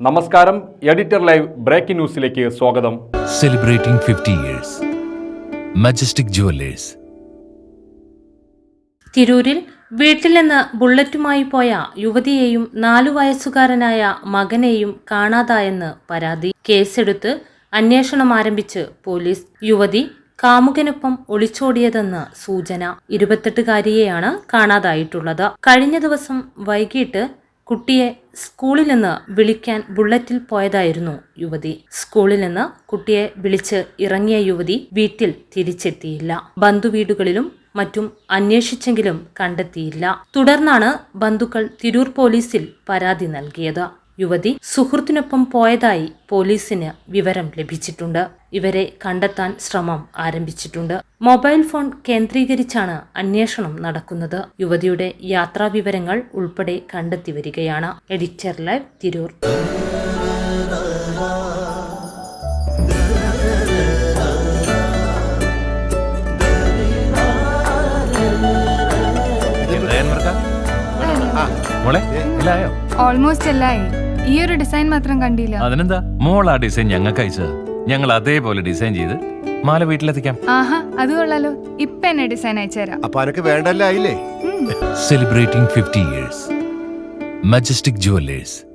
നമസ്കാരം editor live breaking ന്യൂസിലേക്ക് സ്വാഗതം. Celebrating fifty years Majestic Jewellers തിരൂരിൽ വീട്ടിൽ നിന്ന് ബുള്ളറ്റുമായി പോയ യുവതിയെയും നാലു വയസ്സുകാരനായ മകനെയും കാണാതായെന്ന് പരാതി. കേസെടുത്ത് അന്വേഷണം ആരംഭിച്ച് പോലീസ്. യുവതി കാമുകനൊപ്പം ഒളിച്ചോടിയതെന്ന് സൂചന. ഇരുപത്തെട്ടുകാരിയെയാണ് കാണാതായിട്ടുള്ളത്. കഴിഞ്ഞ ദിവസം വൈകിട്ട് കുട്ടിയെ സ്കൂളിൽ നിന്ന് വിളിക്കാൻ ബുള്ളറ്റിൽ പോയതായിരുന്നു യുവതി. സ്കൂളിൽ നിന്ന് കുട്ടിയെ വിളിച്ച് ഇറങ്ങിയ യുവതി വീട്ടിൽ തിരിച്ചെത്തിയില്ല. ബന്ധുവീടുകളിലും മറ്റും അന്വേഷിച്ചെങ്കിലും കണ്ടെത്തിയില്ല. തുടർന്നാണ് ബന്ധുക്കൾ തിരൂർ പോലീസിൽ പരാതി നൽകിയത്. യുവതി സുഹൃത്തിനൊപ്പം പോയതായി പോലീസിന് വിവരം ലഭിച്ചിട്ടുണ്ട്. ഇവരെ കണ്ടെത്താൻ ശ്രമം ആരംഭിച്ചിട്ടുണ്ട്. മൊബൈൽ ഫോൺ കേന്ദ്രീകരിച്ചാണ് അന്വേഷണം നടക്കുന്നത്. യുവതിയുടെ യാത്രാ വിവരങ്ങൾ ഉൾപ്പെടെ കണ്ടെത്തി വരികയാണ്. Editor live Tirur. ഓൾമോസ്റ്റ് എല്ലായി. ഈ ഒരു ഡിസൈൻ മാത്രം കണ്ടില്ല. അതിനെന്താ? മോൾ ആ ഡിസൈൻ ഞങ്ങൾക്ക് അയച്ചത്. ഞങ്ങൾ അതേപോലെ ഡിസൈൻ ചെയ്ത് മാല വീട്ടിലെത്തിക്കാം. ആഹാ അത് കൊള്ളാലോ. ഇപ്പൊ എന്നെ ഡിസൈൻ അയച്ചുതരാം. അപ്പൊ അനക്ക് വേണ്ടല്ലേ ആയില്ലേ? celebrating 50 years. Majestic Jewelers.